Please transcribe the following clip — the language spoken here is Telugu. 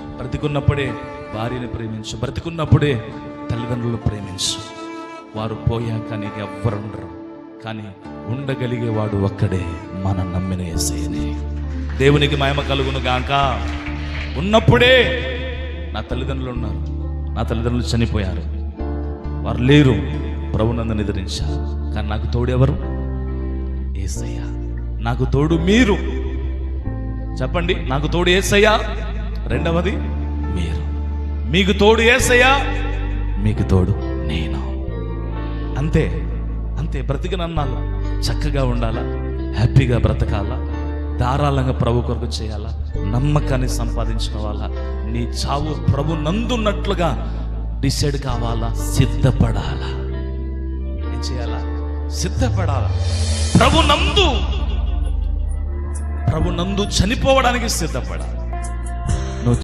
బ్రతికున్నప్పుడే భార్యని ప్రేమించు. బ్రతికున్నప్పుడే తల్లిదండ్రులు ప్రేమించు. వారు పోయాక నీకు ఎవ్వరుండరు కానీ ఉండగలిగేవాడు ఒక్కడే మనం నమ్మిన ఎసేనే దేవునికి మహిమ కలుగును గాక. ఉన్నప్పుడే నా తల్లిదండ్రులు ఉన్నారు. నా తల్లిదండ్రులు చనిపోయారు. వారు లేరు. ప్రభునందు నిద్రించారు. కానీ నాకు తోడెవరు ఏసయ్యా నాకు తోడు మీరు. చెప్పండి నాకు తోడు ఏసయ్యా రెండవది మీరు. మీకు తోడు ఏసయ్యా? మీకు తోడు నేను. అంతే అంతే బ్రతికినన్నాళ్ళు. చక్కగా ఉండాలా? హ్యాపీగా బ్రతకాలా? ధారాళంగా ప్రభు కొరకు చేయాలా? నమ్మకాన్ని సంపాదించుకోవాలా? నీ చావు ప్రభు నందున్నట్లుగా డిసైడ్ కావాలా? సిద్ధపడాలా? ఏం చేయాలా? సిద్ధపడాలా? ప్రభు నందు ప్రభు నందు చనిపోవడానికి సిద్ధపడాలి?